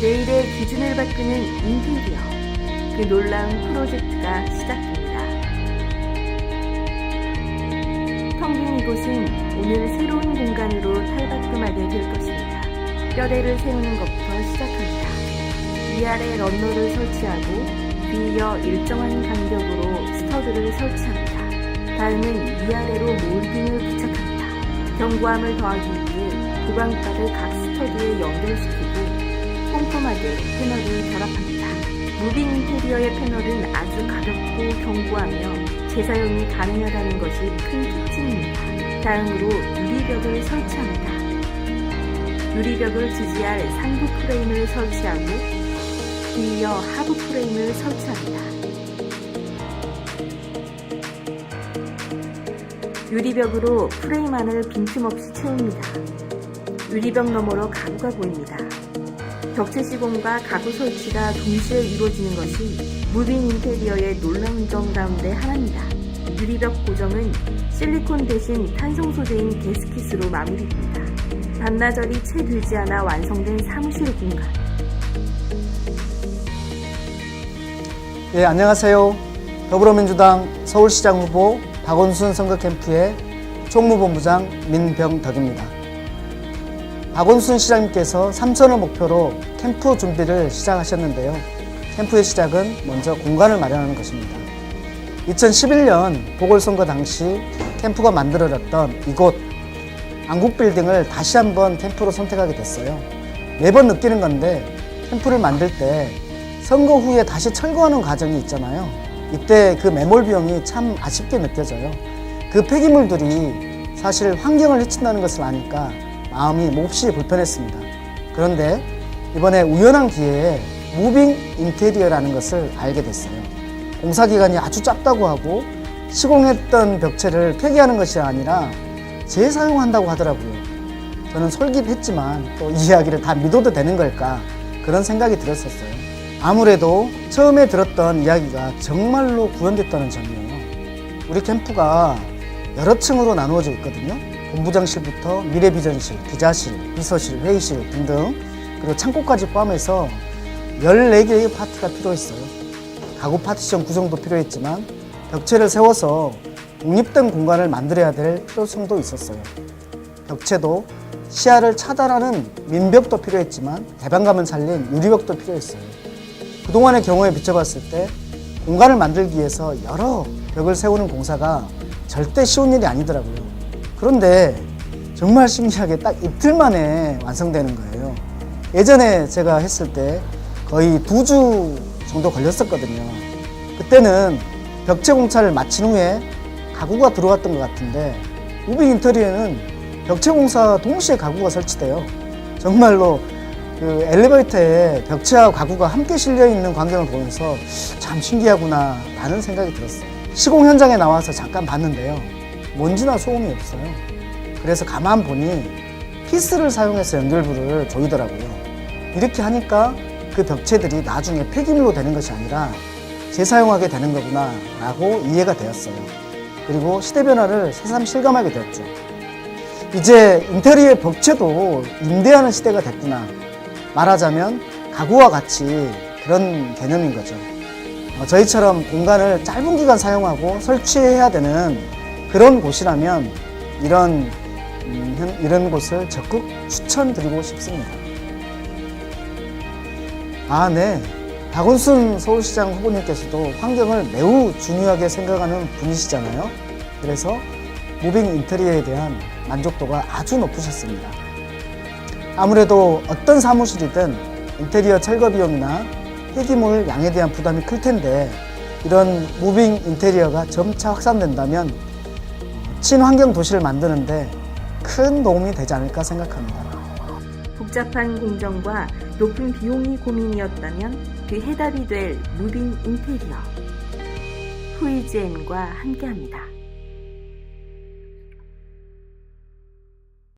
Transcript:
내일의 기준을 바꾸는 인테리어. 그 놀라운 프로젝트가 시작됩니다. 텅 빈 이곳은 오늘 새로운 공간으로 탈바꿈하게 될 것입니다. 뼈대를 세우는 것부터 시작합니다. 위아래 런너를 설치하고 뒤이어 일정한 간격으로 스터드를 설치합니다. 다음은 위아래로 몰딩을 부착합니다. 견고함을 더하기 위해 도강바를 각 스터드에 연결시키고 꼼꼼하게 패널을 결합합니다. 무빙 인테리어의 패널은 아주 가볍고 견고하며 재사용이 가능하다는 것이 큰 특징입니다. 다음으로 유리벽을 설치합니다. 유리벽을 지지할 상부 프레임을 설치하고 뒤이어 하부 프레임을 설치합니다. 유리벽으로 프레임 안을 빈틈없이 채웁니다. 유리벽 너머로 가구가 보입니다. 벽체 시공과 가구 설치가 동시에 이루어지는 것이 무빙 인테리어의 놀라운 점 가운데 하나입니다. 유리벽 고정은 실리콘 대신 탄성 소재인 게스킷으로 마무리됩니다. 반나절이 채 되지 않아 완성된 사무실 공간. 예, 안녕하세요. 더불어민주당 서울시장 후보 박원순 선거 캠프의 총무본부장 민병덕입니다. 박원순 시장님께서 삼선을 목표로 캠프 준비를 시작하셨는데요. 캠프의 시작은 먼저 공간을 마련하는 것입니다. 2011년 보궐선거 당시 캠프가 만들어졌던 이곳 안국빌딩을 다시 한번 캠프로 선택하게 됐어요. 매번 느끼는 건데 캠프를 만들 때 선거 후에 다시 철거하는 과정이 있잖아요. 이때 그 매몰 비용이 참 아쉽게 느껴져요. 그 폐기물들이 사실 환경을 해친다는 것을 아니까 마음이 몹시 불편했습니다. 그런데 이번에 우연한 기회에 무빙 인테리어라는 것을 알게 됐어요. 공사 기간이 아주 짧다고 하고 시공했던 벽체를 폐기하는 것이 아니라 재사용한다고 하더라고요. 저는 솔깃했지만 또이 이야기를 다 믿어도 되는 걸까 그런 생각이 들었었어요. 아무래도 처음에 들었던 이야기가 정말로 구현됐다는 점이에요. 우리 캠프가 여러 층으로 나누어져 있거든요. 본부장실부터 미래비전실, 기자실, 비서실, 회의실 등등 그리고 창고까지 포함해서 14개의 파트가 필요했어요. 가구 파티션 구성도 필요했지만 벽체를 세워서 독립된 공간을 만들어야 될 필요성도 있었어요. 벽체도 시야를 차단하는 민벽도 필요했지만 개방감을 살린 유리벽도 필요했어요. 그동안의 경우에 비춰봤을 때 공간을 만들기 위해서 여러 벽을 세우는 공사가 절대 쉬운 일이 아니더라고요. 그런데 정말 신기하게 딱 이틀 만에 완성되는 거예요. 예전에 제가 했을 때 거의 두 주 정도 걸렸었거든요. 그때는 벽체 공사를 마친 후에 가구가 들어왔던 것 같은데 우빙 인터리어는 벽체 공사 동시에 가구가 설치돼요. 정말로 그 엘리베이터에 벽체와 가구가 함께 실려 있는 광경을 보면서 참 신기하구나 라는 생각이 들었어요. 시공 현장에 나와서 잠깐 봤는데요. 먼지나 소음이 없어요. 그래서 가만 보니 피스를 사용해서 연결부를 조이더라고요. 이렇게 하니까 그 벽체들이 나중에 폐기물로 되는 것이 아니라 재사용하게 되는 거구나 라고 이해가 되었어요. 그리고 시대 변화를 새삼 실감하게 되었죠. 이제 인테리어 벽체도 임대하는 시대가 됐구나. 말하자면 가구와 같이 그런 개념인 거죠. 어, 저희처럼 공간을 짧은 기간 사용하고 설치해야 되는 그런 곳이라면 이런 음, 현- 이런 곳을 적극 추천드리고 싶습니다. 아, 네. 박원순 서울시장 후보님께서도 환경을 매우 중요하게 생각하는 분이시잖아요. 그래서 무빙 인테리어에 대한 만족도가 아주 높으셨습니다. 아무래도 어떤 사무실이든 인테리어 철거 비용이나 폐기물 양에 대한 부담이 클 텐데 이런 무빙 인테리어가 점차 확산된다면 어, 친환경 도시를 만드는데 큰 도움이 되지 않을까 생각합니다. 복잡한 공정과 높은 비용이 고민이었다면 그 해답이 될 무빙 인테리어. 후이지엔과 함께합니다.